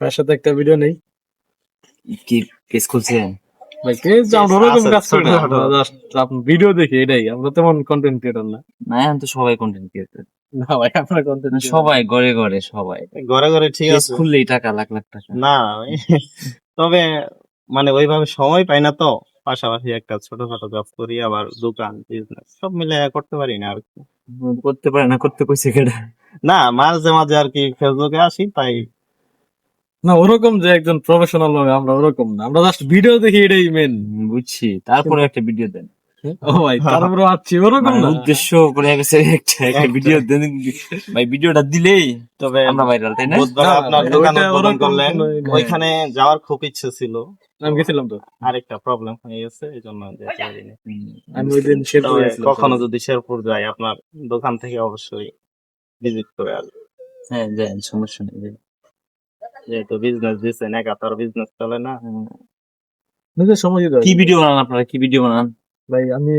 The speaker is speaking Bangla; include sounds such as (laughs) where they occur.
সাথে একটা ভিডিও নেই। কি কেস খুলছেন ভিডিও দেখি এটাই। আমরা তেমন কন্টেন্ট ক্রিয়েটর না। না এখন তো সবাই কন্টেন্ট ক্রিয়েটর না ভাই আপনার কন্টেন্ট সবাই ঘরে ঘরে সবাই। ঘরে ঘরে ঠিক আছে। খুললেই টাকা লাখ লাখ টাকা। না (laughs) তবে মানে ওইভাবে সময় পাই না তো। পাশাপাশি একটা ছোটখাটো জব করি আবার দোকান বিজনেস সব মিলে করতে পারি না আর কি। করতে পারে না করতে কইছে কেডা? না মাঝে মাঝে আর কি ফেসবুকে আসি তাই না ওরকম যে একজন প্রফেশনাল ভাবে আমরা ওরকম না। আমরা জাস্ট ভিডিও দেখি এটাই মেন বুঝছি। তারপরে একটা ভিডিও দেন। ও ভাই তারপরে আছি ওরকম মানে না। উদ্দেশ্য করে গেছে একটা একটা। ভিডিও দেন। ভাই ভিডিওটা দিলেই তবে আমরা ভাইরাল তাই না? বুধবার আপনার দোকান উদ্বোধন করলেন। ওইখানে যাওয়ার খুব ইচ্ছে ছিল। আমি গেছিলাম তো। আরেকটা প্রবলেম হয়ে গেছে এই জন্য যেতে পারিনি। আমি ওই দিন কখনো যদি শেরপুর যাই আপনার দোকান থেকে অবশ্যই ভিজিট করে আসব। হ্যাঁ দেন সমস্যা নেই। যেহেতু বিজনেস দিচ্ছেন একা তো বিজনেস চলে না। হুম। নিজের সময় কি ভিডিও বানান আপনারা? কি ভিডিও বানান? ভাই আমি